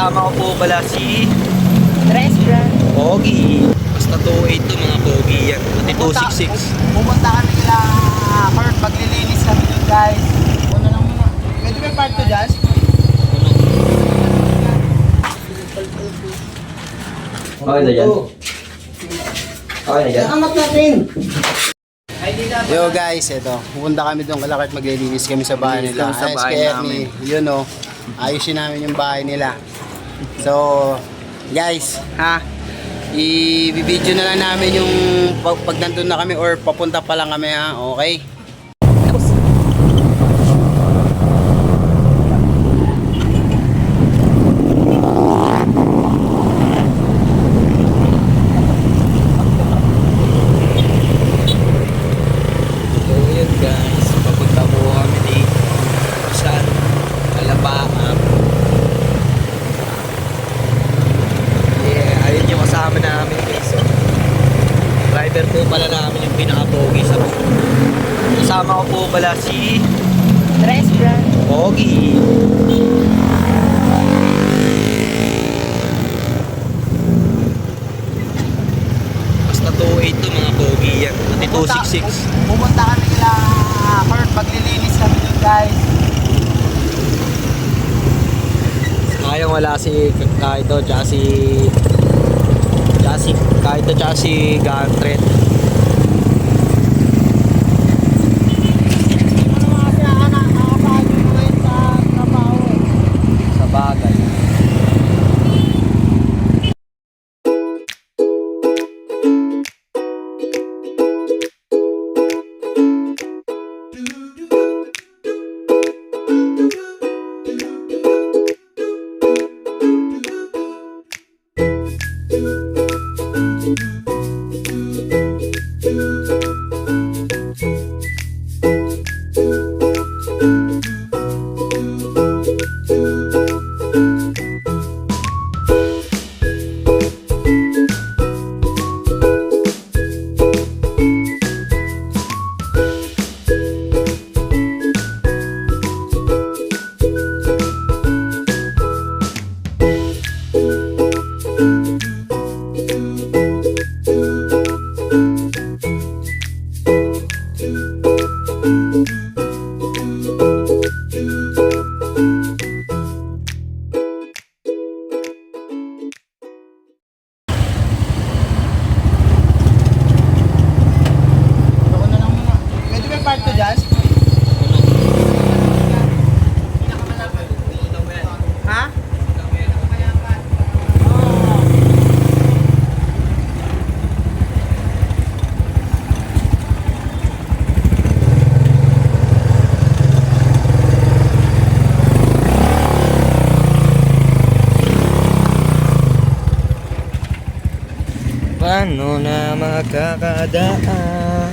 Kasama ko po pala si Restaurant. Pogi. Basta 2.8 to mga Pogi yan. Pati 266. Pumunta kami nila Kurt, maglilinis kami dun guys. Una lang muna. Pwede ba yung part 2 dyan? Okay na dyan? Okay na dyan? Angat natin! Yo guys, ito. Pupunta kami doon kalakit maglilinis kami sa bahay nila. sa bahay namin. Ernie. Yun o. Ayusin namin yung bahay nila. So, guys, ha? I-video na lang namin yung pag, pag nandun na kami or papunta pa lang kami ha. Okay? So yun guys, papunta po kami dito sa Alabang. Yeah, ayun yung kasama namin guys. Driver po pala namin yung pinaka-pogi sa Kasama ko po pala si Restaurant. Pogi. Basta 2.8 to mga Pogi yan. Pati 266. Pumunta kami nila Kurt, maglilinis kami dun guys. Sayang wala si Kaito tsaka si tsaka si Kaito tsaka si Gantret. Na makakadaan?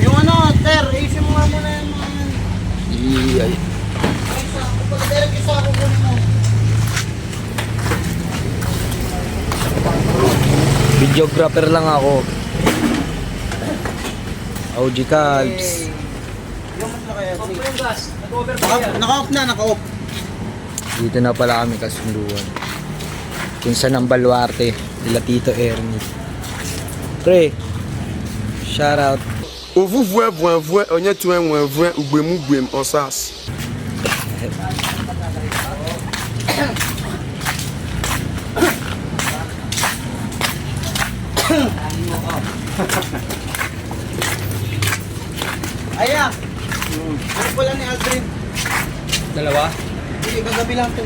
Yung ano, Ter, ayusin mo nga muna yung mga yan. Iyay. Pag direct isa ako kunin mo. Videographer lang ako. OG Calbs. Naka- Naka-off na, naka-off. Dito na pala kami kasunduan. Pinsan ng Baluarte, nila Tito Ernie. Pre, shout out. ovuvue vuevue onye tue nwevue ugbemu gbem ọsas Ayan. Ano pala ni Aldrin? Dalawa? Hindi, kagabi lang ito.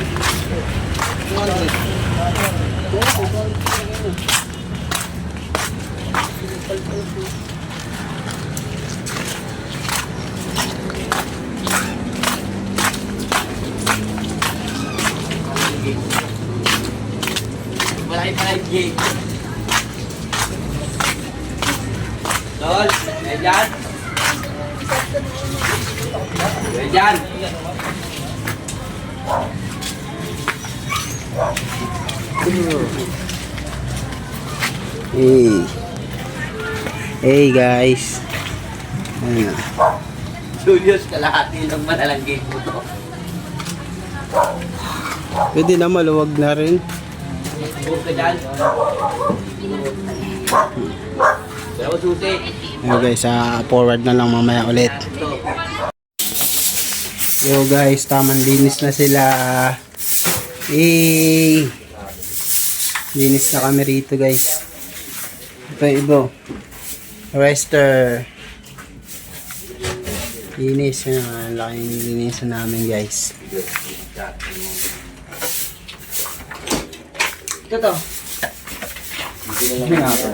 200. Malaki pala yung gate. Tol, may dyan. May dyan. Hey. Hey guys. Ayan. Julius, kalahati ng malalang gate mo to. Pwede na maluwag na rin. Yo guys, ah, forward na lang mamaya ulit. Yo guys, tamang linis na sila. Eh. Linis na kami rito guys. Ito yung ibo. Rester. Linis na. Ang laking linis na namin guys. Ito to. Ano nga po?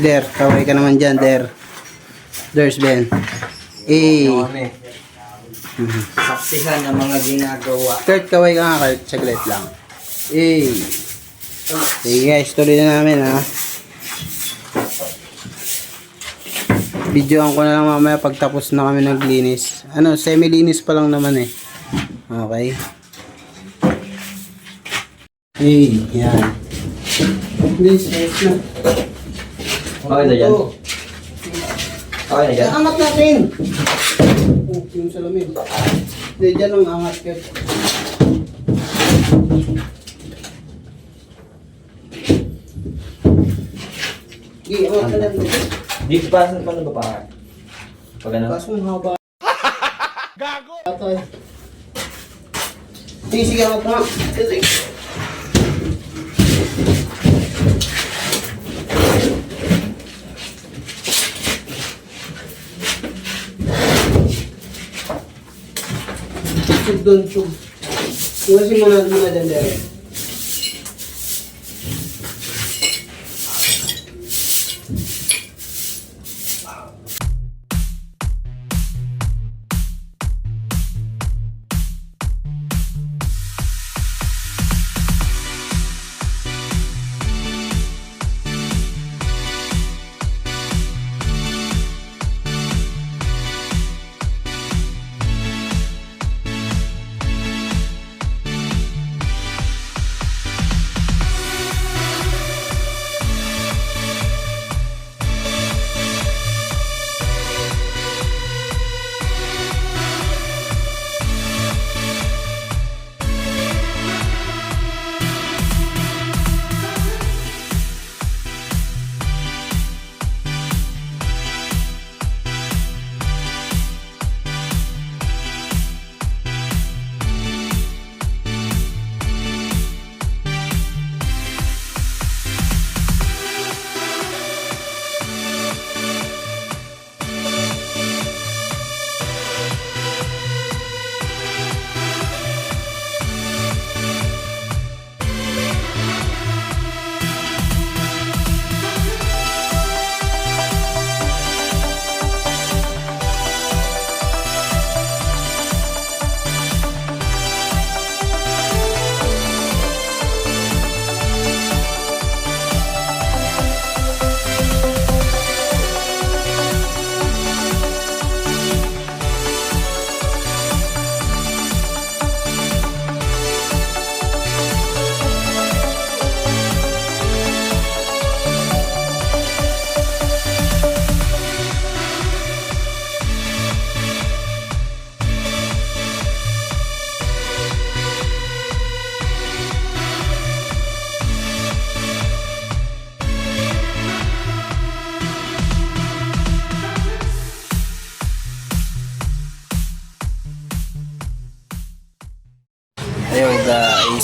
Der, kaway ka naman dyan, Der. There's Ben. Eh. Kami. Saksihan ng mga ginagawa. Kurt, kaway ka nga, Kurt. Saglit lang. Eh. Sige guys, tuloy na namin ha. Videoan ko na lang mamaya pagtapos na kami naglinis. Ano, semi-linis pa lang naman eh. Okay. Eh, yan. Please, ayos na. Okay na yan. Okay na yan. Angat natin! Oh, yung salamin. Hindi, dyan ang angat ka. Sige, angat ka lang. Dito pa, paano ba pa? Pag ano? Kaso ang haba. Gago! Atoy. Sige, sige, angat ka. Sige. Doon, chug. Iwasin mo na muna dyan.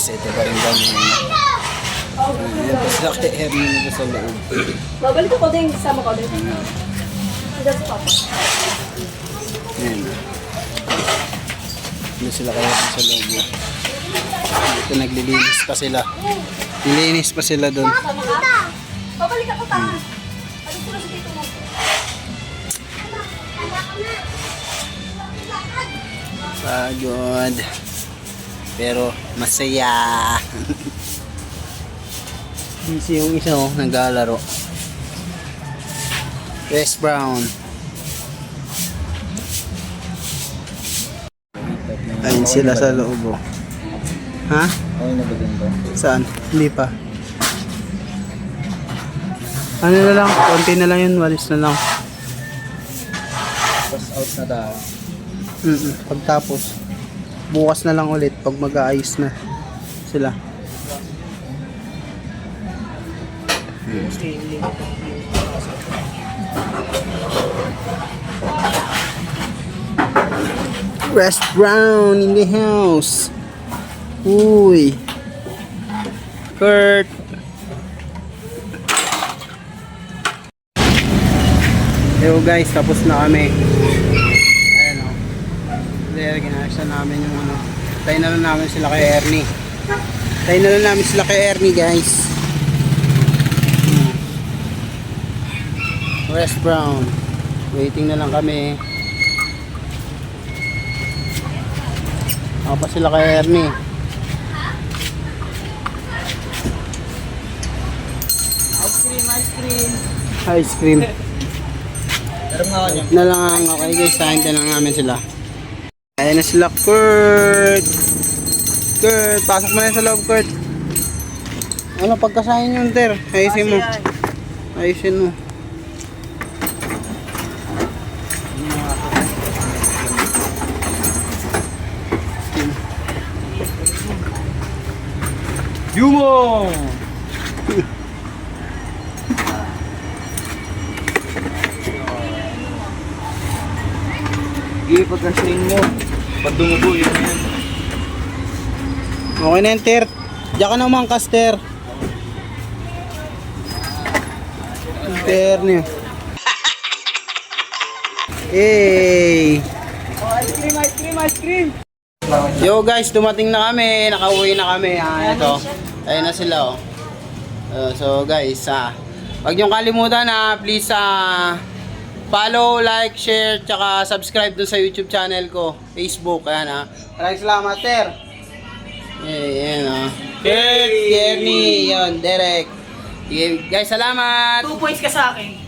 Guys, ito pa rin kami. Ayan sila kay Ernie nito sa loob. Babalik ako din, kasama ko din. Sa papa. Ayan. Ano sila kay Ernie sa loob. Dito naglilinis pa sila. Nilinis pa sila doon. Babalik ako ta. Ano sila sa tito mo? Pagod. Pero masaya. Busy yung isa oh, naglalaro. Wes Brown. Ayun sila sa loob oh. Ha? Okay na ba din? Saan? Hindi pa. Ano na lang, konti na lang yun, walis na lang. Ata. Mm Pagtapos, bukas na lang ulit pag mag-aayos na sila. Rest Brown in the house. Uy. Kurt. Yo guys, tapos na kami. Kaya ginayos na namin yung ano. Tayo na lang namin sila kay Ernie. Tayo na lang namin sila kay Ernie guys. Hmm. West Brown. Waiting na lang kami. Ako pa sila kay Ernie. Ice cream, ice cream. Ice cream. Pero nga ako niya. na lang okay guys, sahin na lang namin sila. Ayan na sila, Kurt! Kurt, pasok mo na sa loob, Kurt. Ano, pagkasahin yung ter, ayusin mo. Ayusin mo. Yumo! Sige, pagkasing mo. Pag dumugo, yun yan. Okay na yung ter. Diyan ka na umangkas, ter. Ter niyo. Hey! Ice cream, ice cream, ice cream. Yo guys, dumating na kami. Nakauwi na kami. Ah, ito. Ayun na sila oh. Uh, so guys, ah, wag niyong kalimutan na please ah, follow, like, share, tsaka subscribe dun sa YouTube channel ko, Facebook, ayan ah. Maraming salamat, Ter. Yeah, yan ah. Kurt, Jeremy, yun, Derek. Sige, guys, salamat. Two points ka sa akin.